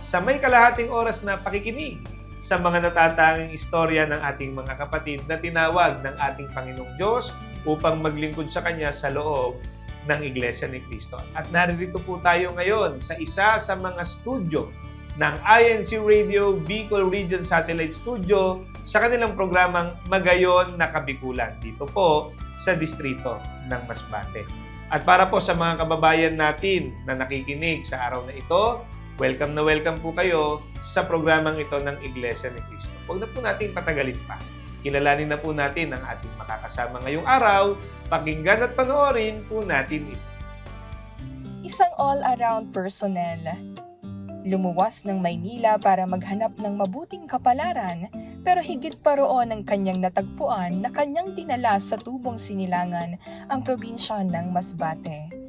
sa may kalahating oras na pakikinig sa mga natatanging istorya ng ating mga kapatid na tinawag ng ating Panginoong Diyos upang maglingkod sa Kanya sa loob ng Iglesia ni Cristo. At naririto po tayo ngayon sa isa sa mga studio ng INC Radio Bicol Region Satellite Studio sa kanilang programang Magayon na Kabikulan dito po sa distrito ng Masbate. At para po sa mga kababayan natin na nakikinig sa araw na ito, welcome na welcome po kayo sa programang ito ng Iglesia ni Cristo. Huwag na po natin patagalin pa. Kilalanin na po natin ang ating makakasama ngayong araw. Pakinggan at panoorin po natin ito. Isang all-around personnel. Lumuwas ng Maynila para maghanap ng mabuting kapalaran pero higit pa roon ang kanyang natagpuan na kanyang dinala sa tubong sinilangan ang probinsya ng Masbate.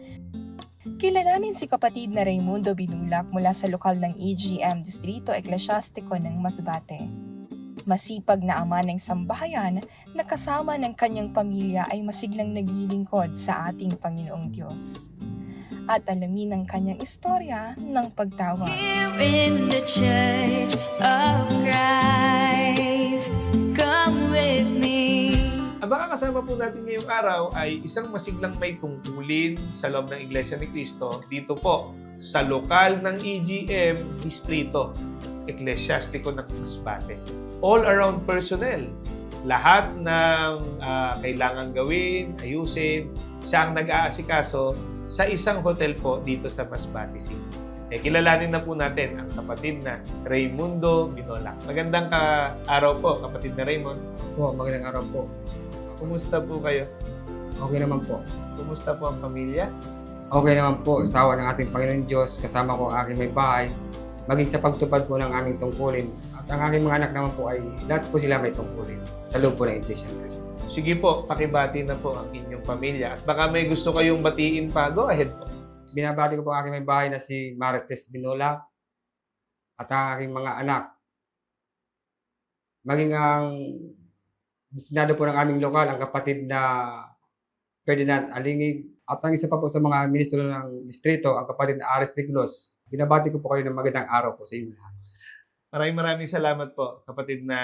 Kilalanin si kapatid na Raimundo Binulak mula sa lokal ng EGM Distrito Eklesyastiko ng Masbate. Masipag na ama ng sambahayan na kasama ng kanyang pamilya ay masiglang naglilingkod sa ating Panginoong Diyos. At alamin ang kanyang istorya ng pagtawag. Here in the church of Christ, come. Ang makakasama po natin ngayong araw ay isang masiglang may tungkulin sa loob ng Iglesia ni Cristo dito po sa lokal ng EGM Distrito Eklesiastiko ng Masbate. All around personnel. Lahat ng ah, kailangan gawin, ayusin, siya ang nag-aasikaso sa isang hotel po dito sa Masbate City. Eh, kilalanin na po natin ang kapatid na Raimundo Binolac. Magandang ka araw po, kapatid na Raymond. Po, magandang araw po. Kumusta po kayo? Okay naman po. Kumusta po ang pamilya? Okay naman po, sawa ng ating Panginoon Diyos, kasama ko ang aking may bahay, maging sa pagtupad po ng aming tungkulin. At ang aking mga anak naman po ay lahat po sila may tungkulin sa loob po ng Iglesia ni Cristo. Sige po, pakibati na po ang inyong pamilya. At baka may gusto kayong batiin pa, go ahead po. Binabati ko po ang aking may bahay na si Marites Binola at ang aking mga anak. Maging ang destinado po ng aming lokal, ang kapatid na Ferdinand Alingig at ang isa pa po sa mga ministro ng distrito, ang kapatid na Aris Tiglos. Binabati ko po kayo ng magandang araw po sa inyo lahat. Maraming maraming salamat po, kapatid na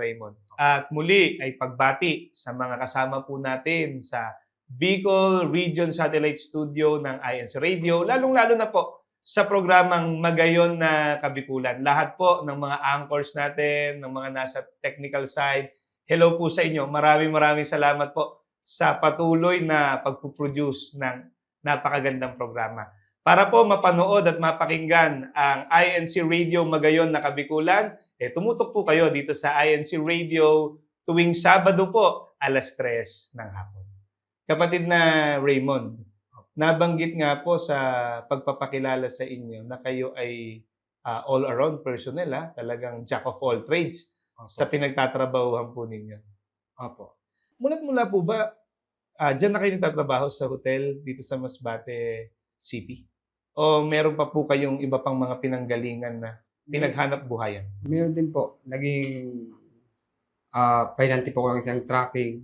Raymond. At muli ay pagbati sa mga kasama po natin sa Bicol Region Satellite Studio ng INC Radio, lalong-lalo na po sa programang Magayon na Kabikulan. Lahat po ng mga anchors natin, ng mga nasa technical side, hello po sa inyo. Maraming maraming salamat po sa patuloy na pagpuproduce ng napakagandang programa. Para po mapanood at mapakinggan ang INC Radio Magayon na Kabikulan, eh, tumutok po kayo dito sa INC Radio tuwing Sabado po, alas 3 ng hapon. Kapatid na Raymond, nabanggit nga po sa pagpapakilala sa inyo na kayo ay ah, all-around personnel, ha? talagang jack of all trades sa pinagtatrabahuhan po ninyo. Opo. Mulat mula po ba, ah dyan na kayo nagtatrabaho sa hotel dito sa Masbate City? O meron pa po kayong iba pang mga pinanggalingan na pinaghanap buhayan? Meron din po, naging uh, painanti po ako ng isang tracking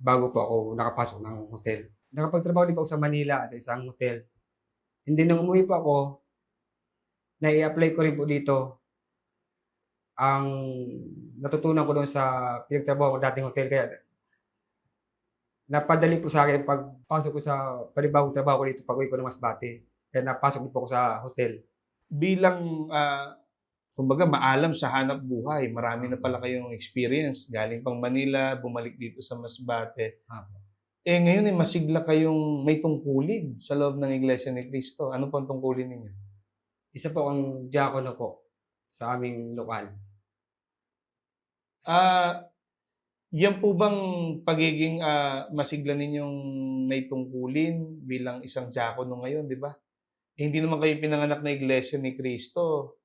bago po ako nakapasok ng hotel. Nakapagtrabaho din po ako sa Manila sa isang hotel. Hindi nung umuwi po ako, na-i-apply ko rin po dito ang natutunan ko doon sa pinagtrabaho ko dating hotel. Kaya napadali po sa akin pagpasok ko sa panibagong trabaho ko dito pag uwi ko ng Masbate. Kaya napasok po ako sa hotel. bilang ah, kumbaga maalam sa hanap buhay, marami na pala kayong experience. Galing pang Manila, bumalik dito sa Masbate. Eh ngayon ay masigla kayong may tungkulin sa loob ng Iglesia ni Cristo. Ano pang tungkulin ninyo? Isa po ang diakono po sa aming lokal. Ah, yan po bang pagiging ah, masigla ninyong may tungkulin bilang isang diakono ngayon, di ba? Eh, hindi naman kayo pinanganak na Iglesia ni Cristo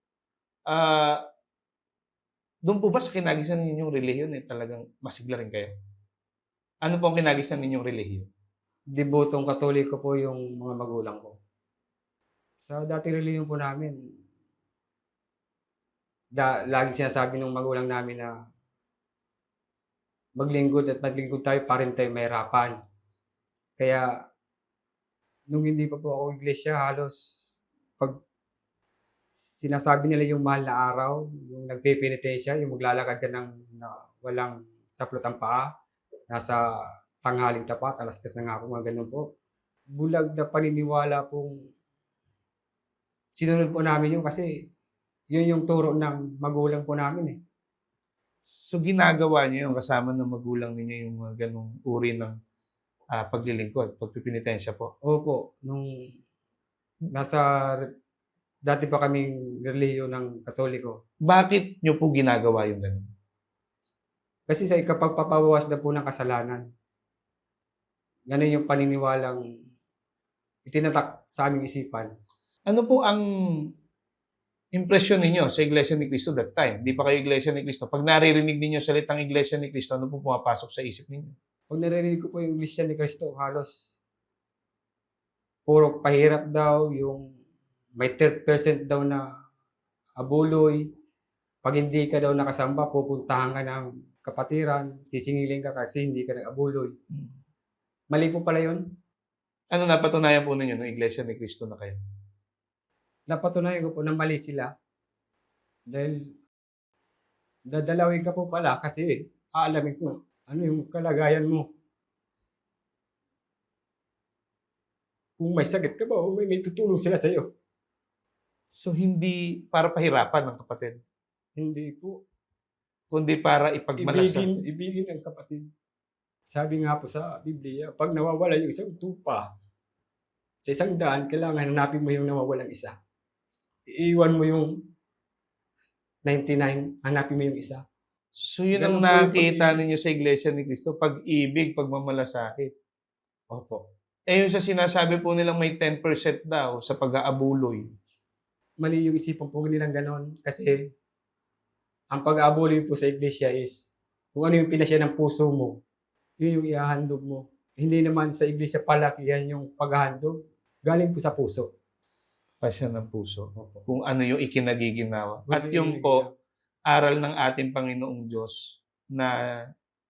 Ah, doon po ba sa kinagisan ninyong relihiyon eh, talagang masigla rin kayo? Ano po ang kinagisan ninyong relihiyon? Debutong katoliko po yung mga magulang ko. Sa dating reliyon po namin, da, laging sinasabi ng magulang namin na maglingkod at maglingkod tayo pa rin tayo mahirapan. Kaya, nung hindi pa po ako iglesia, halos pag sinasabi nila yung mahal na araw, yung nagpipinitensya, yung maglalakad ka ng na walang saplot ang paa, nasa tanghaling tapat, alas 10 na nga ako, mga ganun po. Bulag na paniniwala pong sinunod po namin yun kasi yun yung turo ng magulang po namin eh. So ginagawa niyo yung kasama ng magulang ninyo yung mga ganong uri ng ah, paglilingkod, pagpipinitensya po. Opo, nung nasa dati pa kaming relihiyon ng Katoliko. Bakit niyo po ginagawa yung ganon? Kasi sa ikapagpapawawas na po ng kasalanan. Ganun yung paniniwalang itinatak sa aming isipan. Ano po ang impresyon ninyo sa Iglesia ni Cristo that time? Di pa kayo Iglesia ni Cristo. Pag naririnig ninyo salitang Iglesia ni Cristo, ano po pumapasok sa isip ninyo? Pag naririnig ko po yung Iglesia ni Cristo, halos puro pahirap daw, yung may 30% daw na abuloy. Pag hindi ka daw nakasamba, pupuntahan ka ng kapatiran, sisingilin ka kasi hindi ka nag-abuloy. Mali po pala yun. Ano napatunayan po ninyo ng Iglesia ni Cristo na kayo? Napatunayan ko po na mali sila. Dahil dadalawin ka po pala kasi aalamin ko ano yung kalagayan mo. Kung may sakit ka ba o may, may tutulong sila sa'yo. So hindi para pahirapan ng kapatid, Hindi po. kundi para ipagmalasakit. Ibigin, ibigin ang kapatid. Sabi nga po sa Biblia, pag nawawala yung isang tupa, sa isang daan, kailangan hanapin mo yung nawawalang isa. Iiwan mo yung 99, hanapin mo yung isa. So yun ang Ganun yung nakita ninyo sa Iglesia ni Cristo, pag-ibig, pagmamalasakit. Opo. Eh yung sa sinasabi po nilang may 10% daw sa pag-aabuloy. Mali yung isipan po nilang ganon. Kasi, ang pag-aabuloy po sa iglesia is, kung ano yung pinasya ng puso mo, yun yung ihahandog mo. Hindi naman sa iglesia palakihan yung paghahandog. Galing po sa puso. Pasya ng puso. Opo. Kung ano yung ikinagiginawa. At yung po, aral ng ating Panginoong Diyos na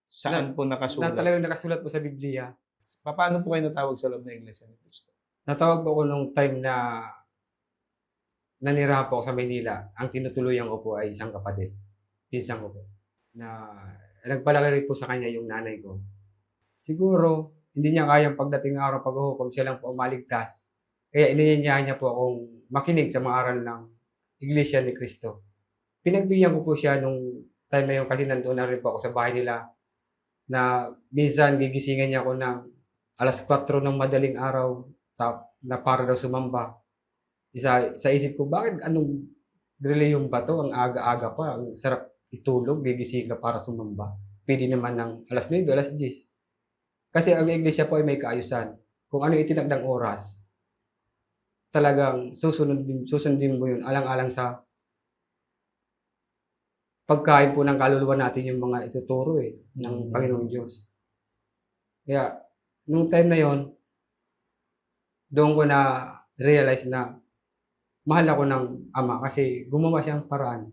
saan po Na nakasulat. talagang nakasulat po sa Biblia. Paano po kayo natawag sa loob ng Iglesia ni Cristo? Natawag po ako nung time na nanirahan po ako sa Maynila. Ang tinutuluyan ko po ay isang kapatid. Pinsan ko po. Na nagpalaki rin po sa kanya yung nanay ko. Siguro, hindi niya kayang pagdating ng araw paghuhukom, siya lang po ang maligtas. Kaya ininyayahan niya po akong makinig sa mga aral ng Iglesia ni Cristo. Pinagbigyan ko po siya nung time na yun kasi nandoon na rin po ako sa bahay nila na minsan gigisingan niya ako ng alas 4 ng madaling araw ta- na para daw sumamba. Isa, sa isip ko, bakit anong reliyon ba to? Ang aga-aga pa, ang sarap itulog, gigising ka para sumamba. Pwede naman ng alas 9, alas 10. Kasi ang iglesia po ay may kaayusan. Kung ano itinagdang oras, talagang susunod din, susundin mo yun, alang-alang sa pagkain po ng kaluluwa natin yung mga ituturo eh, ng Mm. Panginoong Diyos. Kaya, nung time na yon doon ko na realize na mahal ako ng ama kasi gumawa siya ng paraan.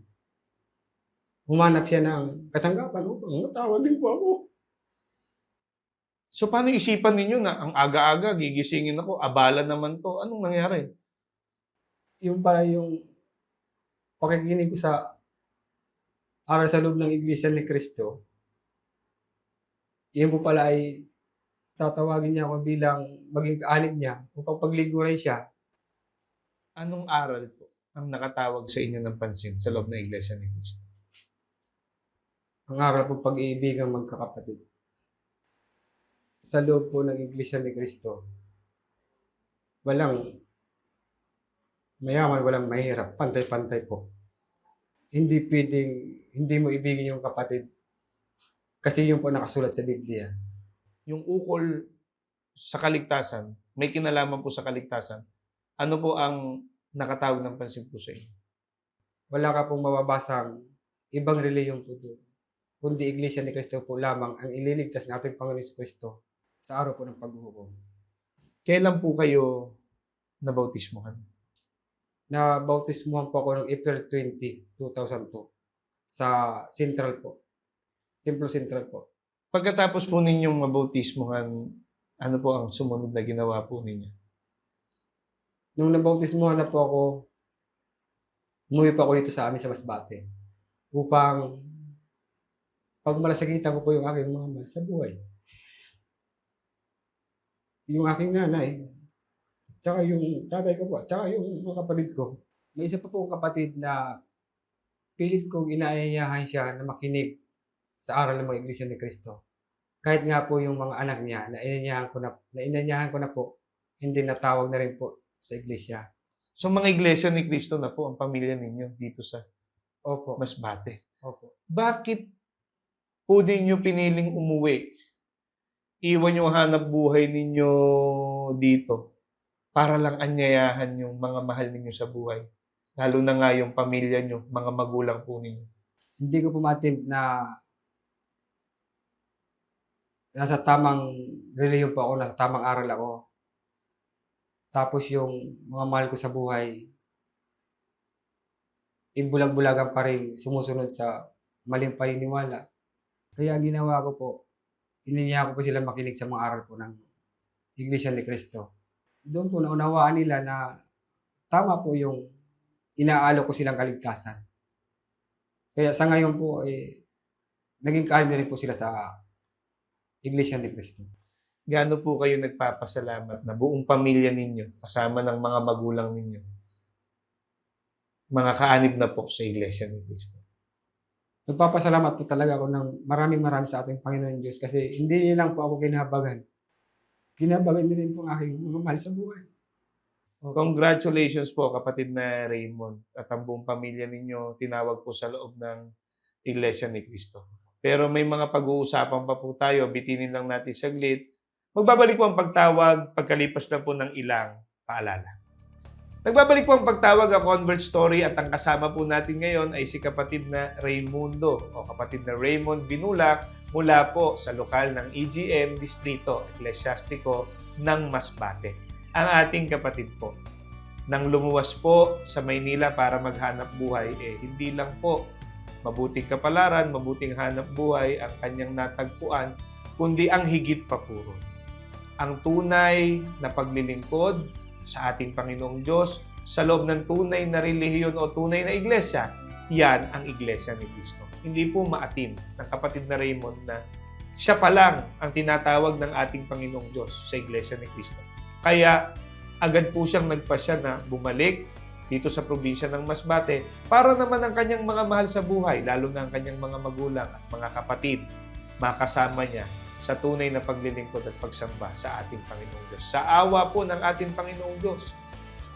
Humanap siya ng kasanggapan upang matawag din po ako. So paano isipan ninyo na ang aga-aga, gigisingin ako, abala naman to. Anong nangyari? Yung para yung pakikinig ko sa aral sa loob ng Iglesia ni Cristo, yun po pala ay tatawagin niya ako bilang maging kaanib niya upang pagliguran siya Anong aral po ang nakatawag sa inyo ng pansin sa loob ng Iglesia ni Cristo? ang aral po pag-iibigan magkakapatid. Sa loob po ng Iglesia ni Cristo, walang mayaman, walang mahirap, pantay-pantay po. Hindi pwedeng, hindi mo ibigin yung kapatid kasi yung po nakasulat sa Biblia. Yung ukol sa kaligtasan, may kinalaman po sa kaligtasan, ano po ang nakatawag ng pansin po sa inyo? wala ka pong mababasang ibang reliyon po doon. Kundi Iglesia ni Cristo po lamang ang ililigtas ng ating Panginoon Kristo sa araw po ng paghuhukom. Kailan po kayo nabautismohan? Na bautismuhan po ako noong April 20, 2002 sa Central po. Templo Central po. Pagkatapos po ninyong mabautismohan, ano po ang sumunod na ginawa po ninyo? Nung nabautismuhan na po ako, umuwi po ako dito sa amin sa Masbate upang pag malasagitan ko po yung aking mga mahal sa buhay. Yung aking nanay, tsaka yung tatay ko po, tsaka yung mga kapatid ko. May isa pa po akong kapatid na pilit kong inaayayahan siya na makinig sa aral ng mga Iglesia ni Cristo. Kahit nga po yung mga anak niya, na inanyahan ko na, na inanyahan ko na po, hindi natawag na rin po sa iglesia. So mga iglesia ni Cristo na po ang pamilya ninyo dito sa Opo. Masbate. Opo. Bakit po ninyo piniling umuwi? Iwan yung hanap buhay ninyo dito para lang anyayahan yung mga mahal ninyo sa buhay. Lalo na nga yung pamilya nyo, mga magulang po ninyo. Hindi ko pumatim na nasa tamang reliyon po ako, nasa tamang aral ako. Tapos yung mga mahal ko sa buhay, ibulag-bulagan pa rin sumusunod sa maling paniniwala. Kaya ang ginawa ko po, ininya ko po sila makinig sa mga aral po ng Iglesia ni Cristo. Doon po naunawaan nila na tama po yung inaalo ko silang kaligtasan. Kaya sa ngayon po, eh, naging kaano rin po sila sa Iglesia ni Cristo. Gaano po kayo nagpapasalamat na buong pamilya ninyo, kasama ng mga magulang ninyo, mga kaanib na po sa Iglesia ni Cristo? Nagpapasalamat po talaga ako ng maraming maraming sa ating Panginoon Diyos kasi hindi niya lang po ako kinabagan. Kinabagan niya rin po ang aking mga mahal sa buhay. Congratulations po kapatid na Raymond at ang buong pamilya ninyo tinawag po sa loob ng Iglesia ni Cristo. Pero may mga pag-uusapan pa po tayo, bitinin lang natin saglit. Magbabalik po ang pagtawag pagkalipas na po ng ilang paalala. Nagbabalik po ang pagtawag ang Convert Story at ang kasama po natin ngayon ay si kapatid na Raymundo o kapatid na Raymond Binulak mula po sa lokal ng EGM Distrito Eklesiastiko ng Masbate. Ang ating kapatid po. Nang lumuwas po sa Maynila para maghanap buhay, eh hindi lang po mabuting kapalaran, mabuting hanap buhay ang kanyang natagpuan, kundi ang higit pa puro. Ang tunay na paglilingkod sa ating Panginoong Diyos sa loob ng tunay na relihiyon o tunay na iglesia, yan ang iglesia ni Kristo. Hindi po maatim ng kapatid na Raymond na siya pa lang ang tinatawag ng ating Panginoong Diyos sa iglesia ni Kristo. Kaya agad po siyang nagpasya na bumalik dito sa probinsya ng Masbate para naman ang kanyang mga mahal sa buhay, lalo na ang kanyang mga magulang at mga kapatid, makasama niya sa tunay na paglilingkod at pagsamba sa ating Panginoong Diyos. Sa awa po ng ating Panginoong Diyos,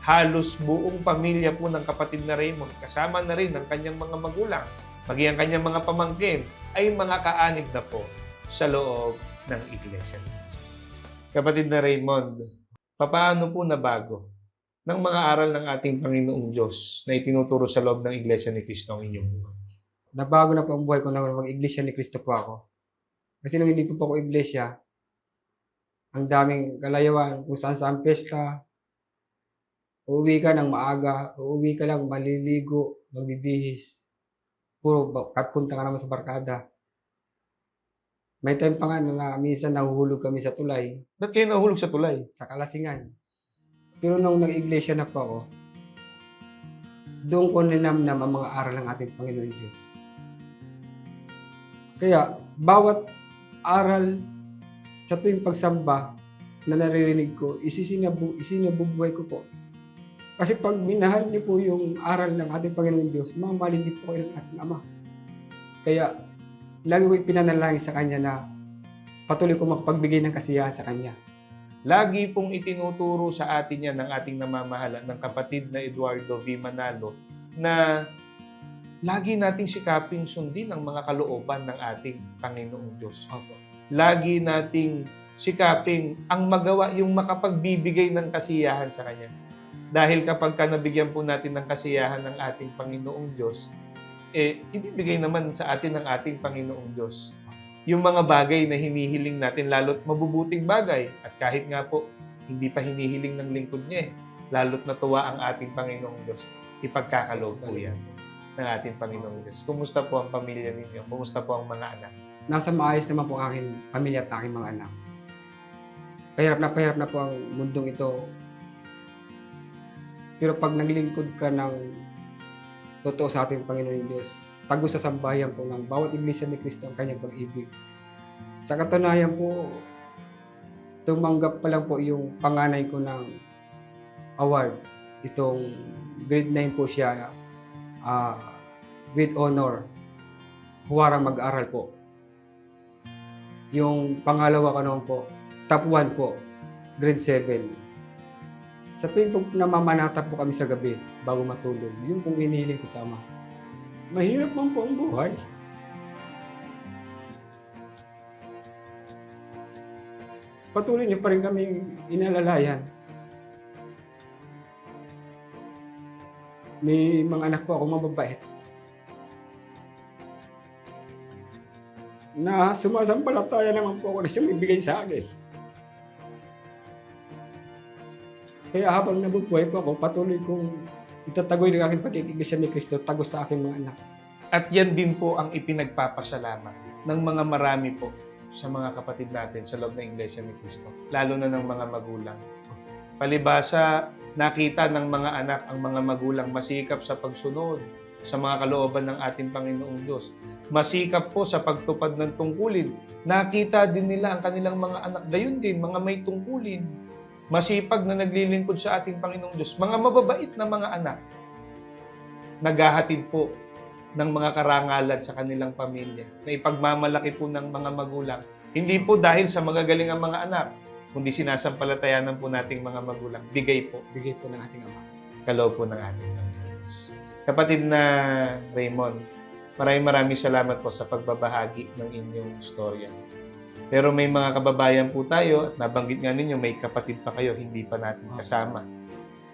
halos buong pamilya po ng kapatid na Raymond, kasama na rin ang kanyang mga magulang, maging ang kanyang mga pamangkin, ay mga kaanib na po sa loob ng Iglesia. Kapatid na Raymond, papaano po nabago ng mga aral ng ating Panginoong Diyos na itinuturo sa loob ng Iglesia ni Cristo ang inyong buhay? Nabago na po ang buhay ko nang mag-iglesia ni Cristo po ako. Kasi nung hindi po po ako iglesia, ang daming kalayawan kung saan saan pesta, uuwi ka ng maaga, uuwi ka lang maliligo, magbibihis. Puro kapunta ka naman sa barkada. May time pa nga na, na minsan nahuhulog kami sa tulay, Ba't kayo nahulog sa tulay? sa kalasingan. Pero nung nag-iglesia na po ako, doon ko ninamnam ang mga aral ng ating Panginoon Diyos. Kaya, bawat aral sa tuwing pagsamba na naririnig ko, isisinabu, isinabubuhay ko po. Kasi pag minahal niyo po yung aral ng ating Panginoon Diyos, mamahalin din po kayo ng ating Ama. Kaya, lagi ko ipinanalangin sa Kanya na patuloy ko makapagbigay ng kasiyahan sa Kanya. Lagi pong itinuturo sa atin yan ng ating namamahala ng kapatid na Eduardo V. Manalo na lagi nating sikaping sundin ang mga kalooban ng ating Panginoong Diyos. Lagi nating sikaping ang magawa, yung makapagbibigay ng kasiyahan sa Kanya. Dahil kapag ka nabigyan po natin ng kasiyahan ng ating Panginoong Diyos, eh, ibibigay naman sa atin ng ating Panginoong Diyos yung mga bagay na hinihiling natin, lalo't mabubuting bagay. At kahit nga po, hindi pa hinihiling ng lingkod niya eh, lalo't natuwa ang ating Panginoong Diyos, ipagkakaloob po yan ng ating Panginoong Diyos. Kumusta po ang pamilya ninyo? Kumusta po ang mga anak? Nasa maayos naman po ang aking pamilya at aking mga anak. Pahirap na pahirap na po ang mundong ito. Pero pag naglingkod ka ng totoo sa ating Panginoon Diyos, tago sa sambayan po ng bawat iglesia ni Kristo ang kanyang pag-ibig. Sa katunayan po, tumanggap pa lang po yung panganay ko ng award. Itong grade 9 po siya ah, with honor. Huwarang mag-aral po. Yung pangalawa ko naman po, top 1 po, grade 7. Sa tuwing po namamanata po kami sa gabi bago matulog, yung pong inihiling ko sa Ama. Mahirap man po ang buhay. Patuloy niyo pa rin kaming inalalayan. May mga anak po ako mababait. na sumasampalataya naman po ako na siyang ibigay sa akin. Kaya habang nabubuhay po ako, patuloy kong itatagoy ng aking pagkikiglesia ni Kristo tagos sa aking mga anak. At yan din po ang ipinagpapasalamat ng mga marami po sa mga kapatid natin sa loob ng Iglesia ni Cristo, lalo na ng mga magulang. Palibasa, nakita ng mga anak ang mga magulang masikap sa pagsunod sa mga kalooban ng ating Panginoong Diyos. Masikap po sa pagtupad ng tungkulin. Nakita din nila ang kanilang mga anak gayon din, mga may tungkulin. Masipag na naglilingkod sa ating Panginoong Diyos. Mga mababait na mga anak. Naghahatid po ng mga karangalan sa kanilang pamilya na ipagmamalaki po ng mga magulang. Hindi po dahil sa magagaling ang mga anak, kundi sinasampalatayanan po nating mga magulang. Bigay po, Bigay po ng ating Ama. kaloob po ng ating Panginoon. Kapatid na Raymond, maraming maraming salamat po sa pagbabahagi ng inyong istorya. Pero may mga kababayan po tayo at nabanggit nga ninyo may kapatid pa kayo hindi pa natin kasama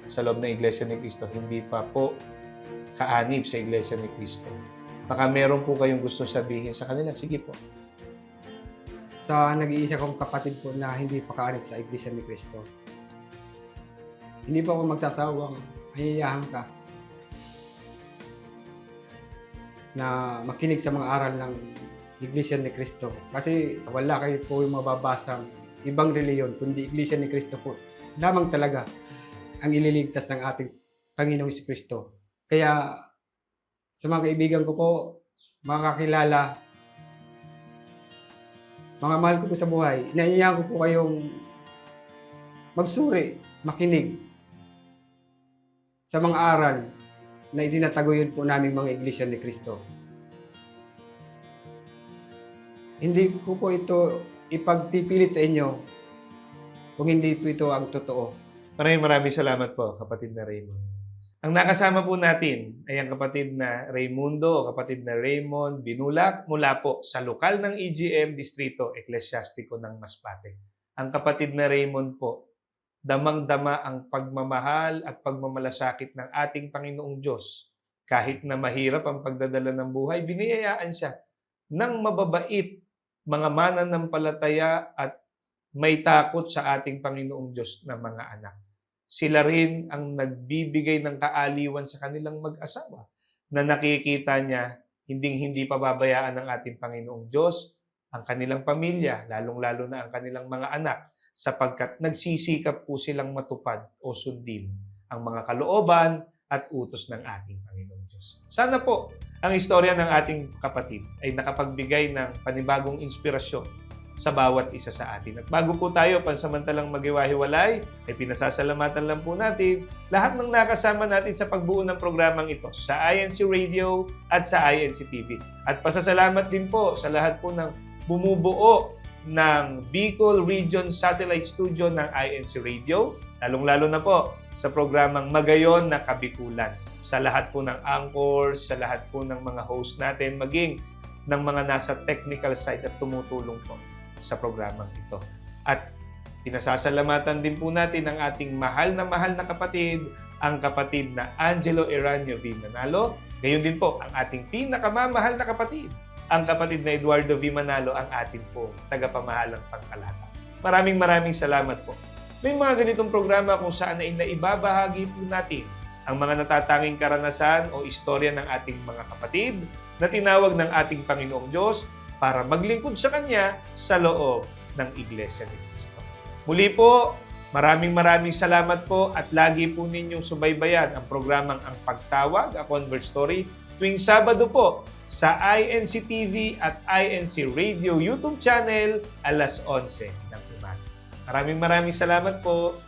sa loob ng Iglesia ni Cristo. Hindi pa po kaanib sa Iglesia ni Cristo. Baka meron po kayong gusto sabihin sa kanila. Sige po. Sa nag-iisa kong kapatid po na hindi pa sa Iglesia ni Kristo. Hindi pa ako magsasawang ayayahan ka na makinig sa mga aral ng Iglesia ni Kristo. Kasi wala kayo po yung mababasang ibang reliyon, kundi Iglesia ni Kristo po. Lamang talaga ang ililigtas ng ating Panginoong si Kristo. Kaya sa mga kaibigan ko po, mga kakilala, mga mahal ko po sa buhay, inaiyahan ko po kayong magsuri, makinig sa mga aral na itinataguyod po namin mga iglesia ni Kristo. Hindi ko po ito ipagpipilit sa inyo kung hindi po ito ang totoo. Maraming maraming salamat po, kapatid na Raymond. Ang nakasama po natin ay ang kapatid na Raymundo o kapatid na Raymond Binulak mula po sa lokal ng EGM Distrito Eklesiastiko ng Masbate. Ang kapatid na Raymond po, damang-dama ang pagmamahal at pagmamalasakit ng ating Panginoong Diyos. Kahit na mahirap ang pagdadala ng buhay, biniyayaan siya ng mababait, mga mananampalataya at may takot sa ating Panginoong Diyos na mga anak. Sila rin ang nagbibigay ng kaaliwan sa kanilang mag-asawa na nakikita niya hinding-hindi pababayaan ng ating Panginoong Diyos ang kanilang pamilya, lalong-lalo na ang kanilang mga anak sapagkat nagsisikap po silang matupad o sundin ang mga kalooban at utos ng ating Panginoong Diyos. Sana po ang istorya ng ating kapatid ay nakapagbigay ng panibagong inspirasyon sa bawat isa sa atin. At bago po tayo pansamantalang magiwahiwalay, ay pinasasalamatan lang po natin lahat ng nakasama natin sa pagbuo ng programang ito sa INC Radio at sa INC TV. At pasasalamat din po sa lahat po ng bumubuo ng Bicol Region Satellite Studio ng INC Radio, lalong-lalo na po sa programang Magayon na Kabikulan. Sa lahat po ng anchors, sa lahat po ng mga host natin, maging ng mga nasa technical side at tumutulong po sa programang ito. At pinasasalamatan din po natin ang ating mahal na mahal na kapatid, ang kapatid na Angelo Eranio V. Manalo. Gayon din po ang ating pinakamamahal na kapatid, ang kapatid na Eduardo V. Manalo, ang ating po tagapamahalang pangkalata. Maraming maraming salamat po. May mga ganitong programa kung saan ay naibabahagi po natin ang mga natatanging karanasan o istorya ng ating mga kapatid na tinawag ng ating Panginoong Diyos para maglingkod sa Kanya sa loob ng Iglesia ni Cristo. Muli po, maraming maraming salamat po at lagi po ninyong subaybayan ang programang Ang Pagtawag, A Convert Story, tuwing Sabado po sa INC TV at INC Radio YouTube channel alas 11 ng umaga. Maraming maraming salamat po.